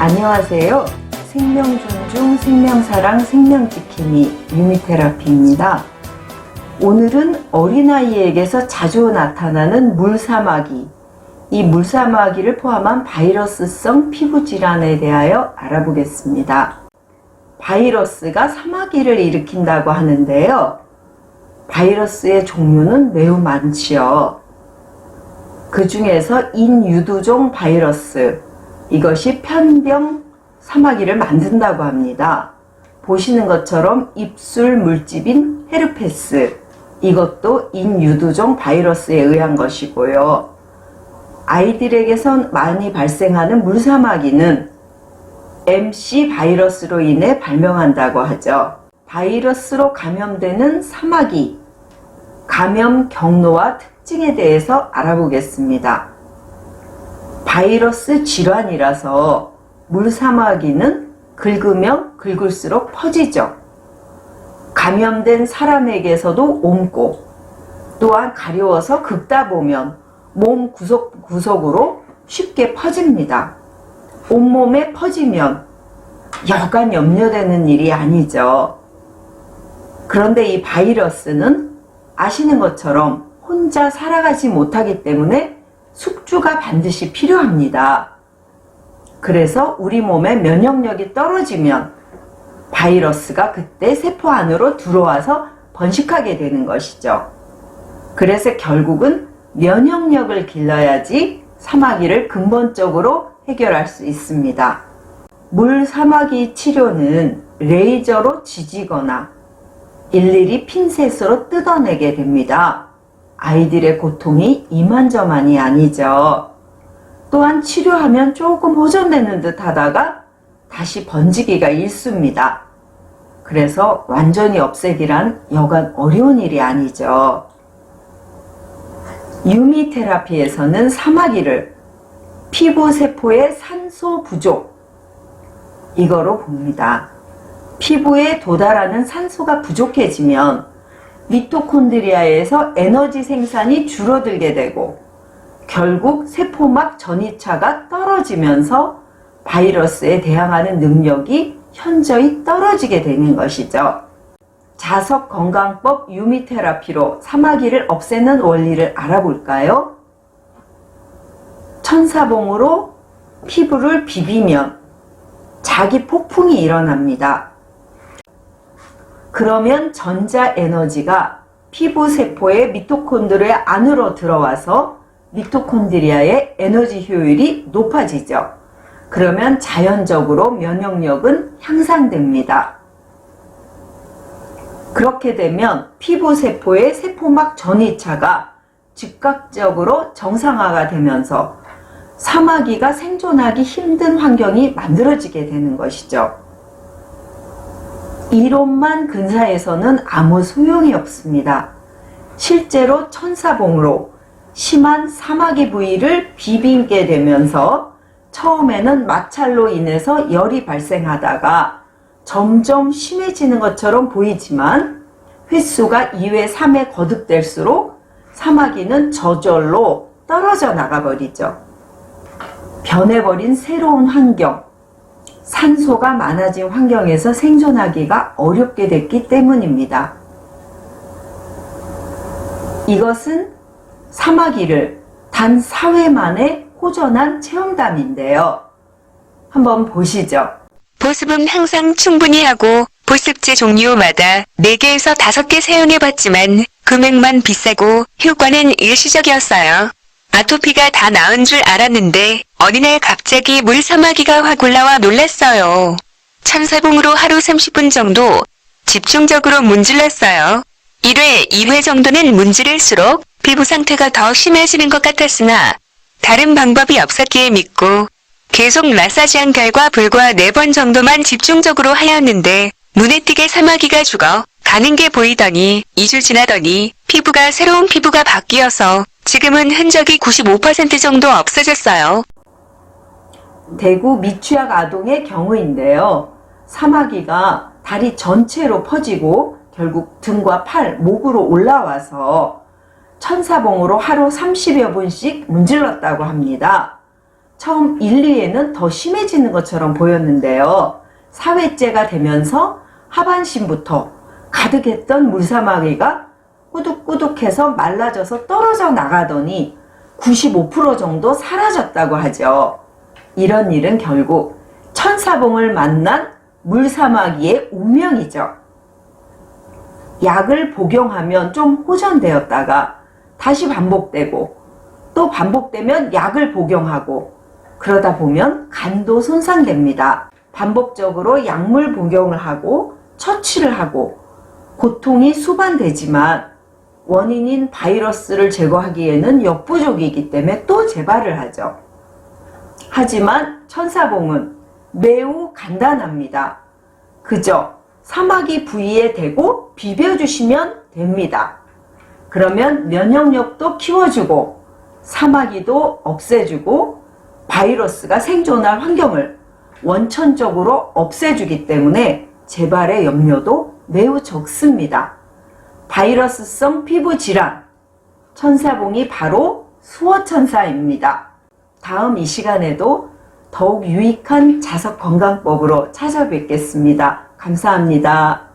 안녕하세요. 생명 존중, 생명사랑, 생명지킴이 유미테라피입니다. 오늘은 어린아이에게서 자주 나타나는 물사마귀, 이 물사마귀를 포함한 바이러스성 피부 질환에 대하여 알아보겠습니다. 바이러스가 사마귀를 일으킨다고 하는데요. 바이러스의 종류는 매우 많지요. 그 중에서 인유두종 바이러스, 이것이 편병 사마귀를 만든다고 합니다. 보시는 것처럼 입술 물집인 헤르페스, 이것도 인유두종 바이러스에 의한 것이고요. 아이들에게선 많이 발생하는 물사마귀는 MC 바이러스로 인해 발명한다고 하죠. 바이러스로 감염되는 사마귀, 감염 경로와 특징에 대해서 알아보겠습니다. 바이러스 질환이라서 물사마귀는 긁으면 긁을수록 퍼지죠. 감염된 사람에게서도 옮고 또한 가려워서 긁다 보면 몸 구석 구석으로 쉽게 퍼집니다. 온몸에 퍼지면 여간 염려되는 일이 아니죠. 그런데 이 바이러스는 아시는 것처럼 혼자 살아가지 못하기 때문에 숙주가 반드시 필요합니다. 그래서 우리 몸의 면역력이 떨어지면 바이러스가 그때 세포 안으로 들어와서 번식하게 되는 것이죠. 그래서 결국은 면역력을 길러야지 사마귀를 근본적으로 해결할 수 있습니다. 물 사마귀 치료는 레이저로 지지거나 일일이 핀셋으로 뜯어내게 됩니다. 아이들의 고통이 이만저만이 아니죠. 또한 치료하면 조금 호전되는 듯 하다가 다시 번지기가 일수입니다. 그래서 완전히 없애기란 여간 어려운 일이 아니죠. 유미 테라피에서는 사마귀를 피부 세포의 산소 부족 이거로 봅니다. 피부에 도달하는 산소가 부족해지면 미토콘드리아에서 에너지 생산이 줄어들게 되고 결국 세포막 전이차가 떨어지면서 바이러스에 대항하는 능력이 현저히 떨어지게 되는 것이죠. 자석 건강법 유미 테라피로 사마귀를 없애는 원리를 알아볼까요? 천사봉으로 피부를 비비면 자기 폭풍이 일어납니다. 그러면 전자 에너지가 피부 세포의 미토콘드리아 안으로 들어와서 미토콘드리아의 에너지 효율이 높아지죠. 그러면 자연적으로 면역력은 향상됩니다. 그렇게 되면 피부 세포의 세포막 전이차가 즉각적으로 정상화가 되면서 사마귀가 생존하기 힘든 환경이 만들어지게 되는 것이죠. 이론만 근사해서는 아무 소용이 없습니다. 실제로 천사봉으로 심한 사마귀 부위를 비비게 되면서 처음에는 마찰로 인해서 열이 발생하다가 점점 심해지는 것처럼 보이지만 횟수가 2회, 3회 거듭될수록 사마귀는 저절로 떨어져 나가버리죠. 변해버린 새로운 환경, 산소가 많아진 환경에서 생존하기가 어렵게 됐기 때문입니다. 이것은 사마귀를 단 4회 만에 호전한 체험담인데요. 한번 보시죠. 보습은 항상 충분히 하고 보습제 종류마다 4개에서 5개 사용해봤지만 금액만 비싸고 효과는 일시적이었어요. 아토피가 다 나은 줄 알았는데 어느 날 갑자기 물사마귀가 확 올라와 놀랐어요. 참사봉으로 하루 30분 정도 집중적으로 문질렀어요. 1회, 2회 정도는 문지를수록 피부 상태가 더 심해지는 것 같았으나 다른 방법이 없었기에 믿고 계속 마사지한 결과 불과 4번 정도만 집중적으로 하였는데 눈에 띄게 사마귀가 죽어 가는 게 보이더니 2주 지나더니 피부가 새로운 피부가 바뀌어서 지금은 흔적이 95% 정도 없어졌어요. 대구 미취학 아동의 경우인데요. 사마귀가 다리 전체로 퍼지고 결국 등과 팔, 목으로 올라와서 천사봉으로 하루 30여 분씩 문질렀다고 합니다. 처음 1, 2회는 더 심해지는 것처럼 보였는데요. 4회째가 되면서 하반신부터 가득했던 물사마귀가 꾸둑꾸둑해서 말라져서 떨어져 나가더니 95% 정도 사라졌다고 하죠. 이런 일은 결국 천사봉을 만난 물사마귀의 운명이죠. 약을 복용하면 좀 호전되었다가 다시 반복되고 또 반복되면 약을 복용하고 그러다 보면 간도 손상됩니다. 반복적으로 약물 복용을 하고 처치를 하고 고통이 수반되지만 원인인 바이러스를 제거하기에는 역부족이기 때문에 또 재발을 하죠. 하지만 천사봉은 매우 간단합니다. 그저 사마귀 부위에 대고 비벼주시면 됩니다. 그러면 면역력도 키워주고 사마귀도 없애주고 바이러스가 생존할 환경을 원천적으로 없애주기 때문에 재발의 염려도 매우 적습니다. 바이러스성 피부 질환 천사봉이 바로 수어천사입니다. 다음 이 시간에도 더욱 유익한 자석 건강법으로 찾아뵙겠습니다. 감사합니다.